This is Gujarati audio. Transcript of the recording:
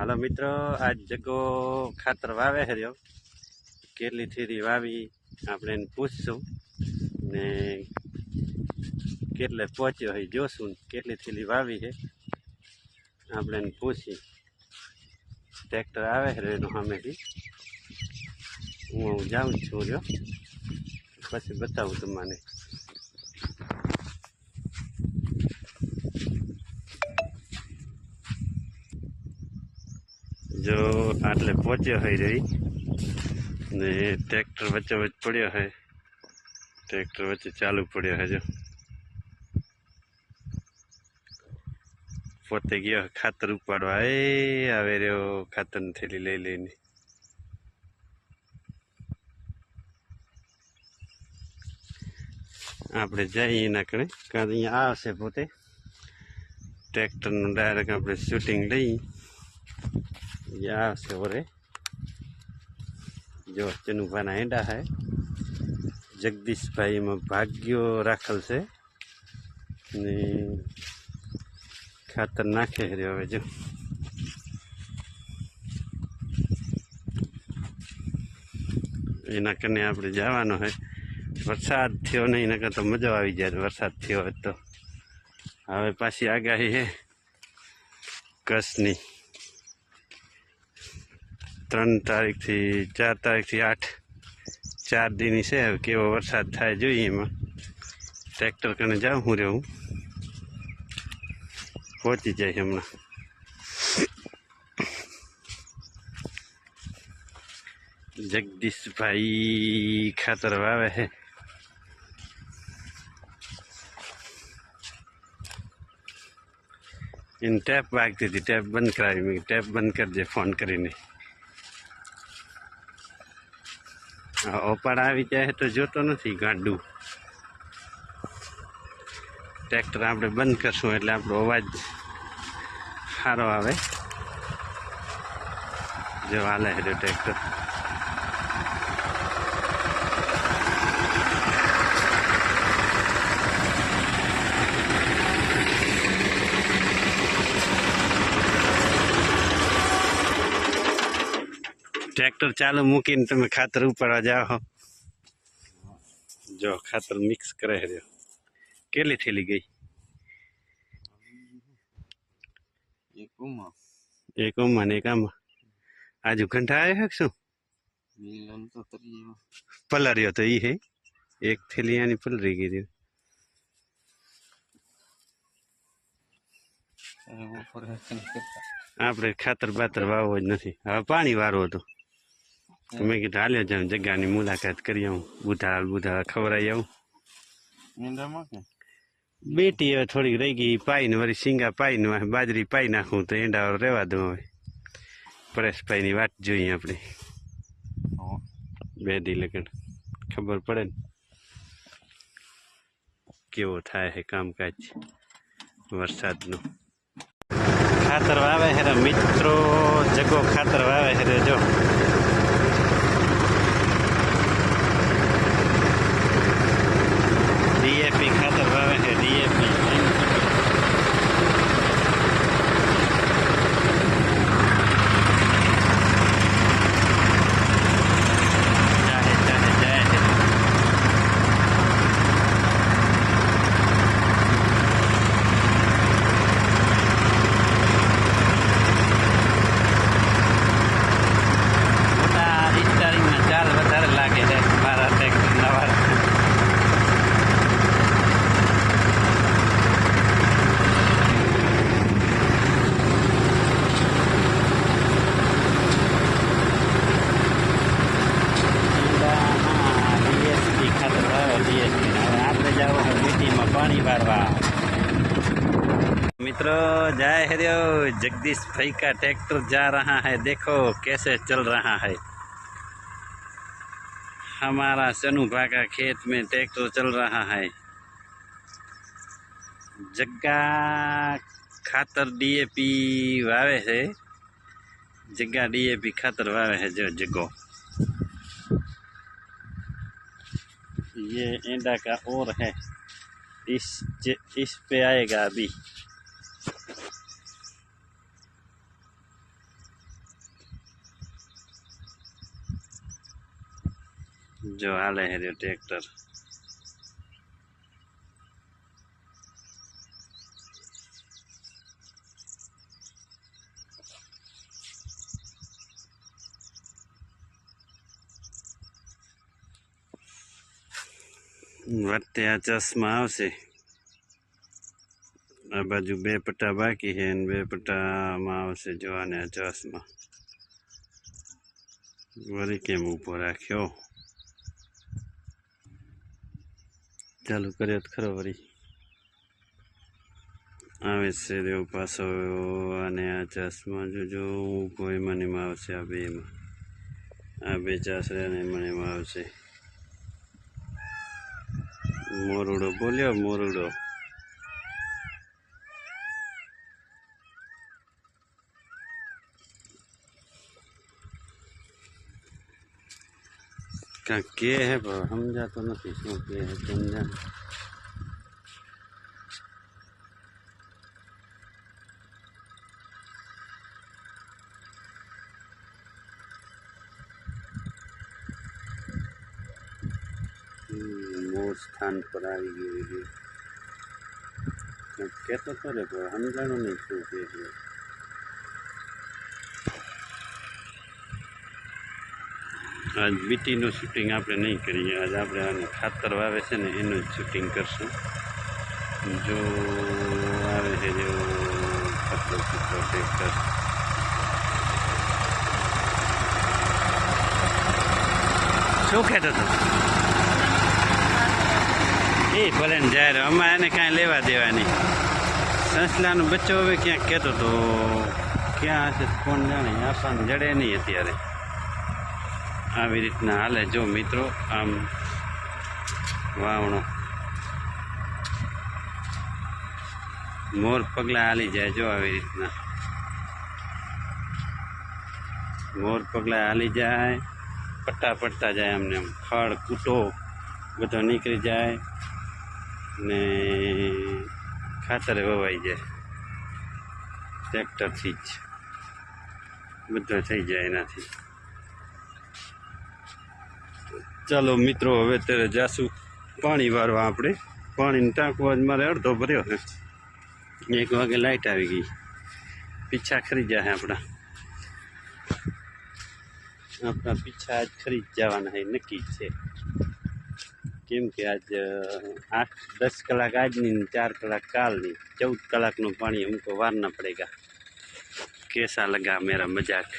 હાલો મિત્રો, આજ જગો ખાતર વાવે હર્યો કેટલી થેરી વાવી, આપણે એને પૂછશું. ને કેટલે પહોંચ્યો હોય જોશું કેટલી થેલી વાવી છે. આપણે એને પૂછી ટ્રેક્ટર આવે હર્યો એનો સામેથી. હું જાઉં જ છું રહ્યો. પછી બતાવું તમને. જો આટલે પહોંચ્યો હોય રહી ને ટ્રેક્ટર વચ્ચે વચ્ચે પડ્યો હોય ટ્રેક્ટર વચ્ચે ચાલુ પડ્યો હોય જો. પોતે ગયો ખાતર ઉપાડવા. એ આવે રહ્યો ખાતરની થેલી લઈ લઈને. આપણે જઈએ એના કણે. કારણ અહીંયા આવશે પોતે. ટ્રેક્ટરનું ડાયરેક્ટ આપણે શૂટિંગ લઈ. આવશે ઓરે જો ચનુભાના એંડા હે જગદીશભાઈમાં ભાગ્યો રાખેલ છે ને ખાતર નાખે રહ્યો હવે જો એના કને આપણે જવાનો હોય વરસાદ થયો નહીં એના તો મજા આવી જાય વરસાદ થયો હોય તો હવે પાછી આગાહી હે કચ્છની ત્રણ તારીખથી ચાર તારીખથી આઠ ચાર દીની છે. હવે કેવો વરસાદ થાય જોઈએ એમાં. ટ્રેક્ટર કને જાઉં હું રહેવું? પહોંચી જાય હમણાં. જગદીશભાઈ ખાતર વાવે છે. એને ટેપ વાગતી હતી. ટેપ બંધ કરાવી. મેં કીધું, ટેપ બંધ કરજે ફોન કરીને આ ઓપાડ આવી જાય તો જોતો નથી ગાંડું. ટ્રેક્ટર આપણે બંધ કરશું એટલે આપણો અવાજ સારો આવે. જો હાલે છે ટ્રેક્ટર. ટ્રેક્ટર ચાલુ મૂકીને તમે ખાતર ઉપાડવા જાઓ જો ખાતર મિક્સ કરે છે રહ્યો કેટલી થેલી ગઈ? એક ઓમાં ને એક આમાં આજુ ઘંટા આવ્યો છે શું? પલર્યો તો ઈ હે. એક થેલી આની પલરી ગઈ હતી આપણે ખાતર બાતર વાવવો જ નથી. હવે પાણી વારવો હતો. મેં કીધું હાલ્યો જાઉં જગ્યાની મુલાકાત કરી આવું. બુધાળ બુધાળ ખવડાવી આવું. બેટી હવે થોડીક રહી ગઈ પાઈને વળી શીંગા પાઈને બાજરી પાઈ નાખું તો એંડા રહેવા દઉં હવે. પરેશભાઈની વાત જોઈએ આપણે. બે દી લગન ખબર પડે ને? કેવો થાય છે કામકાજ વરસાદનું. ખાતર વાવે છે મિત્રો જગો ખાતર વાવે છે જો. હવે આપણે જાવ મીટીમાં પાણી વારવા मित्रों जय हरियो जगदीश भाई का ट्रैक्टर जा रहा है देखो कैसे चल रहा है हमारा सनुभा का खेत में ट्रैक्टर चल रहा है जग्गा खातर डीएपी वावे है जग्गा डीएपी खातर वावे है जो जगो ये एंडा का और है। इस इस पे आएगा अभी। जो हाल है ट्रैक्टर। વચ્ચે આ ચશ્મા આવશે. આ બાજુ બે પટ્ટા બાકી છે અને બે પટ્ટામાં આવશે જોવાને આ ચશ્મા. વળી કેમ ઊભો રાખ્યો? ચાલુ કર્યો ખરો વળી આવે છે દેવ પાસો અને આ ચશ્મા જોજો, ઊભો એમાં ને એમાં આવશે આ બેમાં. આ બે ચાસરે અને એમાં એમાં આવશે. મોરડો બોલ્યો મોરડો. કાંઈક કે હે સમજાતો નથી શું કે હે સમજા સ્થાન પર આવી ગયું છે. કહેતો તો રે પણ સમજાણું નહીં શું કે આજ બીટીનું શૂટિંગ આપણે નહીં કરીએ. આજ આપણે આને ખાતર વાવે છે ને, એનું જ શૂટિંગ કરશું. જો આવે છે જેવો ખાતર ચિત્ર ટ્રેક્ટર શું કહેતો હતો? એ ભલે ને જાય અમારે એને કાંઈ લેવા દેવાની. સંસ્થાનો બચ્ચો હવે ક્યાંક કહેતો હતો ક્યાં હશે? કોણ જાણે? આપણને જડે નહીં અત્યારે. આવી રીતના હાલે. જો મિત્રો, આમ વાવણો. મોર પગલા હાલી જાય જો આવી રીતના. મોર પગલા હાલી જાય, પટ્ટા પડતા જાય અમને આમ. ખડ, કૂટો, બધો નીકળી જાય. ને ખાતરે વવાઈ જાય. ટ્રેક્ટરથી જ. બધો થઈ જાય એનાથી. ચાલો મિત્રો, હવે ત્યારે જાશું પાણી વારવા આપણે. પાણીને ટાંકવા જ મારે અડધો ભર્યો છે. એક વાગે લાઈટ આવી ગઈ. પીછા ખરી જાય આપણા. આપણા પીછા જ ખરી જવાના છે, નક્કી છે. કેમ કે આજ આઠ, દસ કલાક આજની ચાર કલાક કાલની, ચૌદ કલાકનું પાણી અમુક વારના પડેગા કેસા લગા, મેરા મજાક.